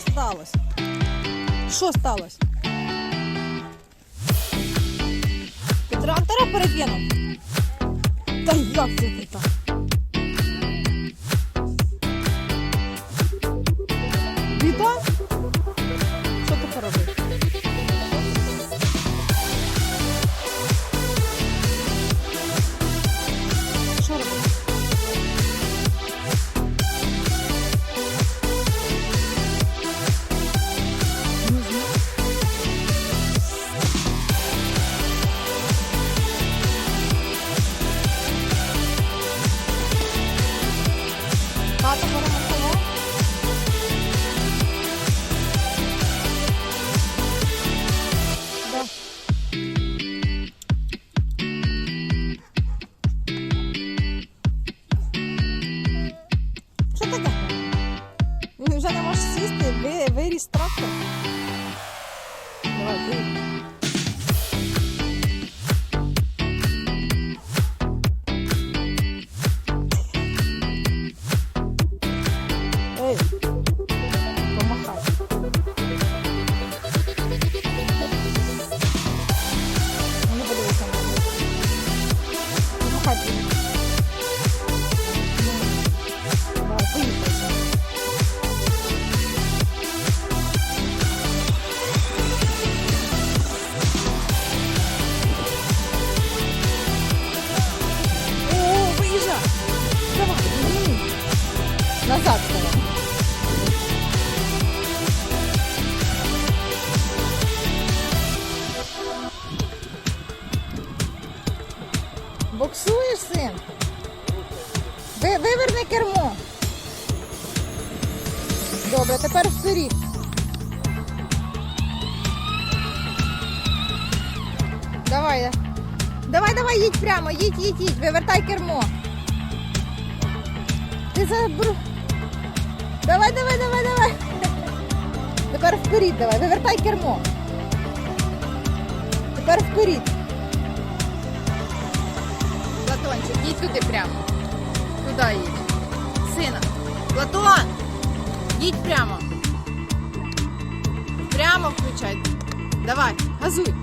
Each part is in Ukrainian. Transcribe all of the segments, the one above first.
сталося? Що сталося? Ти трактора перекинув? Та як це ти так? якийсь трактор. Давай, бери. Кермо. Добре, тепер вперед. Давай. Давай, давай, їдь прямо, їдь, їдь, їдь, вивертай кермо. Ти забру. Давай, давай, давай, давай. Тепер вперед давай, вивертай кермо. Тепер вперед. Платончик, їдь туди прямо. Туди їдь. Сина. Платон! Їдь прямо. Прямо включай. Давай, газуй.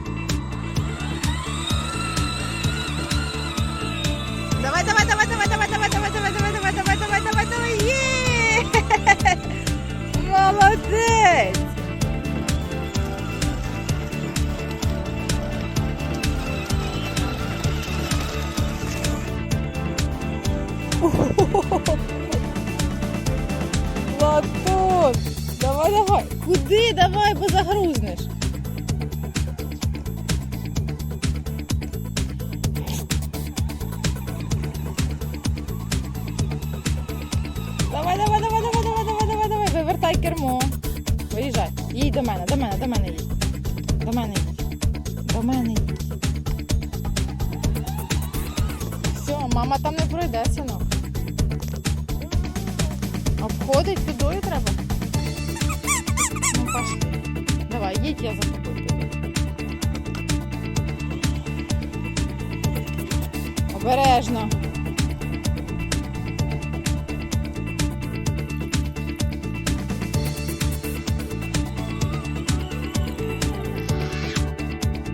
Давай, давай, давай, Давай, давай. Куди? Давай, бо загрузнеш. Давай, давай, давай, давай, давай, давай, давай, давай. Вивертай кермо. Виїжджай. Їдь до мене, до мене, до мене їдь. До мене їдь. До мене їдь. Все, мама там не пройде, синок. Обходить підою треба. Пошли. Давай, їдь, я за тобою піду. Обережно.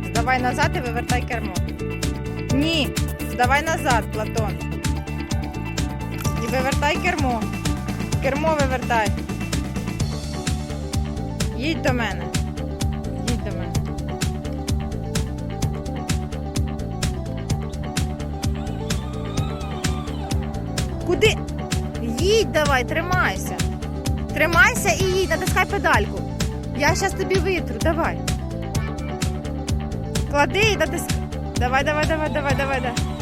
Здавай назад і вивертай кермо. Ні, здавай назад, Платон. І вивертай кермо. Кермо вивертай. Їдь до мене. Їдь до мене. Куди? Їдь давай, тримайся. Тримайся і їдь, натискай педальку. Я зараз тобі витру, давай. Клади і натискай. Давай, давай, давай, давай, давай, давай.